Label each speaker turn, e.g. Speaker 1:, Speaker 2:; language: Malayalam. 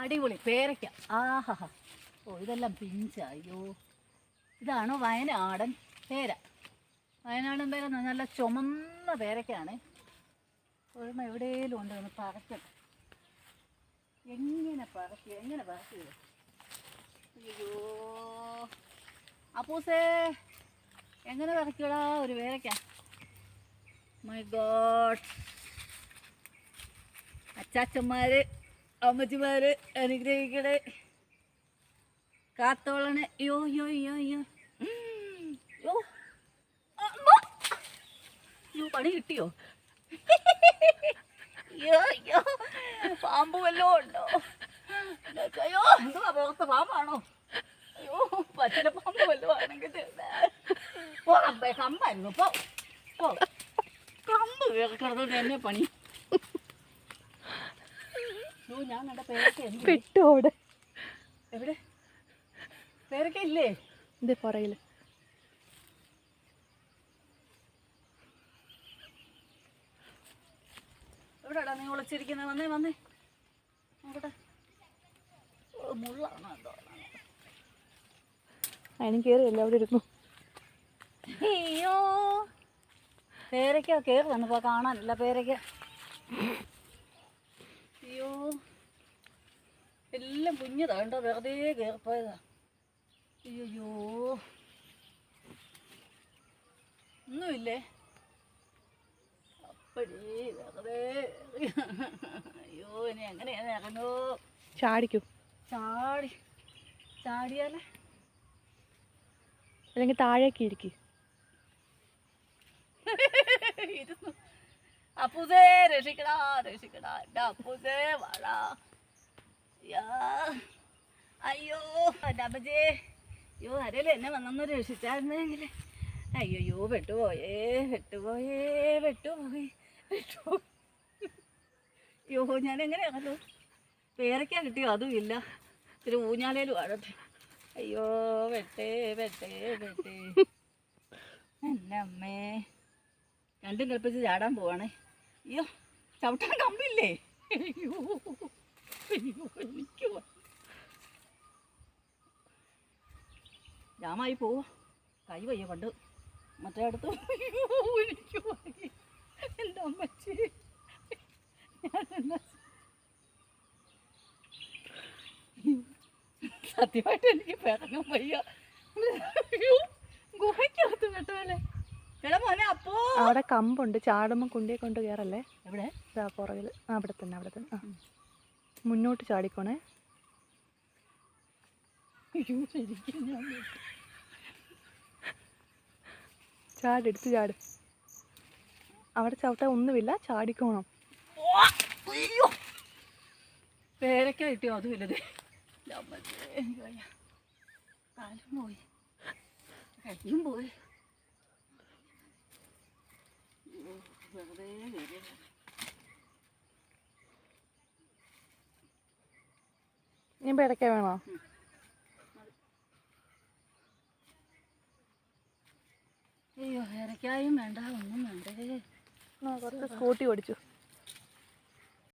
Speaker 1: അടിപൊളി. പേരയ്ക്ക. ആഹാ ഓ ഇതെല്ലാം പിഞ്ച. അയ്യോ. ഇതാണ് വയനാടൻ പേര. വയനാടൻ പേര നല്ല ചുമന്ന പേരയ്ക്കാണ്. ഒഴുമ എവിടെയെങ്കിലും ഉണ്ട് ഒന്ന് പറക്കണം എങ്ങനെ പറക്കി എങ്ങനെ പറക്കി അയ്യോ. അപ്പൂസേ എങ്ങനെ പറക്കിയടാ ഒരു പേരയ്ക്ക? My God അച്ചാച്ചന്മാര്. അമ്മച്ചിമാര് അനുഗ്രഹിക്കണേ കാത്തോളണേ. യോ യോ യോ യോ യോ പണി കിട്ടിയോ? പാമ്പ് വല്ലതും ഉണ്ടോ? അയ്യോ എന്തുവാ പുറത്ത് പാമ്പാണോ? അയ്യോ പച്ചില പാമ്പ് വല്ലതും ആണെങ്കിൽ കമ്പായിരുന്നു. പോ കമ്പ് കിടന്നോണ്ട് എന്നെ പണി അയ്യോ ഞാൻ കണ്ട പേരൊക്കെ എന്ത്
Speaker 2: പെട്ടോട്.
Speaker 1: എവിടെ? പേരൊക്കെ ഇല്ലേ?
Speaker 2: ഇത് പുറകിൽ.
Speaker 1: എവിടെടാ നീ ഒളിച്ചിരിക്കുന്നത് വന്നേ വന്നേ. നോക്കട്ടെ മുള്ളാണോ എന്തോ?
Speaker 2: അതിന് കയറിയല്ല അവിടെ ഇരുന്നു.
Speaker 1: അയ്യോ. പേരയ്ക്ക കയറി വന്നപ്പോ കാണാനില്ല പേരയ്ക്ക അയ്യോ. എല്ലാം കുഞ്ഞതാ കണ്ടോ? വെറുതെ കയറിപ്പോയതാ അയ്യോ ഒന്നുമില്ലേ? അപ്പഴേ വെറുതെ അയ്യോ ഇനി എങ്ങനെയാണ് ഇറങ്ങോ?
Speaker 2: ചാടിക്കും.
Speaker 1: ചാടി. ചാടിയാലേ.
Speaker 2: അല്ലെങ്കിൽ താഴേക്ക് ഇരിക്കും.
Speaker 1: ഇരുന്നു. അപ്പൂസേ രക്ഷിക്കടാ രക്ഷിക്കടാ. എന്റെ അപ്പൂസേ വാടാ. യാ. അയ്യോ എന്റെ അമ്മച്ചേ അയ്യോ ആരേലും എന്നെ വന്നൊന്ന് രക്ഷിച്ചായിരുന്നെങ്കിൽ അയ്യോ വെട്ടുപോയേ വെട്ടുപോയേ വെട്ടുപോയി വെട്ടുപോയി അയ്യോ ഞാൻ എങ്ങനെയാണല്ലോ പേരയ്ക്കാൻ കിട്ടിയോ? അതും ഇല്ല. ഇത്തിരി ഊഞ്ഞാലേലും ആടട്ടെ അയ്യോ വെട്ടേ വെട്ടേ വെട്ടേ. എന്റെ അമ്മേ. രണ്ടും കളിപ്പിച്ച് ചാടാൻ പോവാണേ. അയ്യോ ചവിട്ടാൻ കമ്പില്ലേ? അയ്യോ. ജാമായി പോവോ കൈ വയ്യ പണ്ട്. മറ്റേ അടുത്ത്. എന്റെ അമ്മച്ചി. സത്യമായിട്ട് എനിക്ക് പിറങ്ങാൻ വയ്യ. ഗുഹയ്ക്കകത്ത് കേട്ടോ അപ്പോ
Speaker 2: അവിടെ കമ്പുണ്ട്. ചാടുമ്പോൾ കുണ്ടിയെ കൊണ്ട് കയറല്ലേ
Speaker 1: എവിടെ?
Speaker 2: ഇതാ പുറകിൽ. ആ അവിടെ തന്നെ അവിടെ തന്നെ. ആ. മുന്നോട്ട് ചാടിക്കോണേ. ചാട് എടുത്ത് ചാട്. അവിടെ ചവിട്ട ഒന്നുമില്ല ചാടിക്കോണം.
Speaker 1: പേരക്ക കിട്ടിയോ? അതും ഇല്ലത് പോയി. കയ്യും പോയി അയ്യോ, വെറുതെ കയറിയതാ.
Speaker 2: ഇനി ഇടയ്ക്ക വേണോ?
Speaker 1: അയ്യോ പേരക്കായും വേണ്ട ഒന്നും വേണ്ടേ.
Speaker 2: കുറച്ച് സ്കൂട്ടി ഓടിച്ചു.